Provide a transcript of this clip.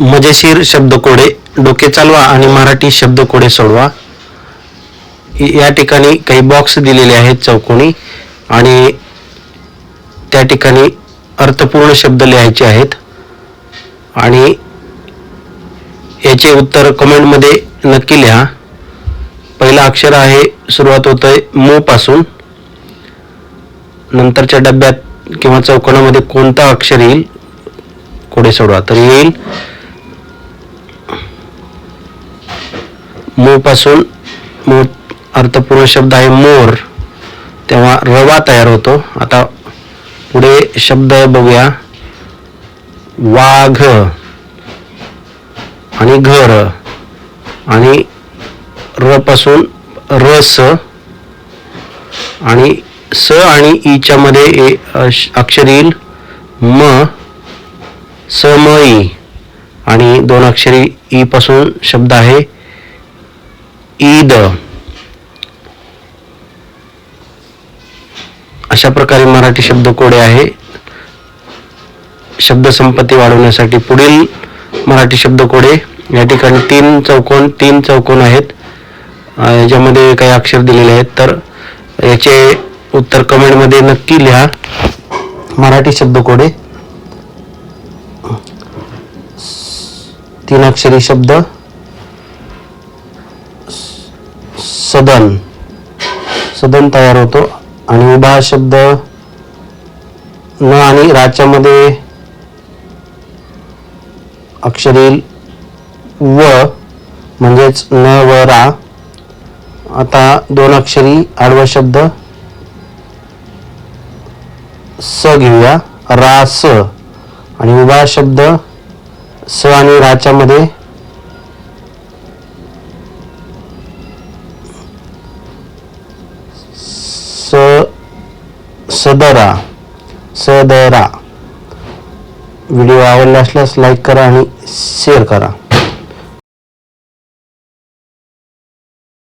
मजेशीर शब्दकोडे डोके चालवा आणि मराठी शब्दकोडे सोडवा. या ठिकाणी काही बॉक्स दिलेले आहेत चौकोनी आणि त्या ठिकाणी अर्थपूर्ण शब्द लिहायचे आहेत. आणि याचे उत्तर कमेंटमध्ये नक्की लिहा. पहिलं अक्षर आहे सुरुवात होत आहे मो पासून. नंतरच्या डब्यात किंवा चौकोनामध्ये कोणता अक्षर येईल कोडे सोडवा. तर येईल मो पासून मो अर्थपूर्ण शब्द आहे मोर. तेव्हा रवा तयार होतो. आता पुढे शब्द बघूया. वाघ आणि घर आणि र पासून रस आणि स आणि ईच्या मध्ये ए- अश- अक्षर येईल. म समई आणि दोन अक्षरी ई पासून शब्द आहे. ईद. अशा प्रकारे मराठी शब्दकोडे आहे. शब्दसंपत्ती वाढवण्यासाठी पुढील मराठी शब्दकोडे या ठिकाणी तीन चौकोन तीन चौकोन आहेत. याच्यामध्ये काही अक्षर दिलेले आहेत तर याचे उत्तर कमेंटमध्ये नक्की लिहा. मराठी शब्दकोडे तीन अक्षरी शब्द. सदन. सदन तयार होतो. आणि उभा शब्द न आणि राज्यामध्ये अक्षरील व म्हणजेच न व रा. आता दोन अक्षरी आडवा शब्द. स घेऊया. रा स. आणि उभा शब्द स आणि राच्यामध्ये. सदरा सदरा. व्हिडिओ आवडला असल्यास लाईक करा आणि शेअर करा.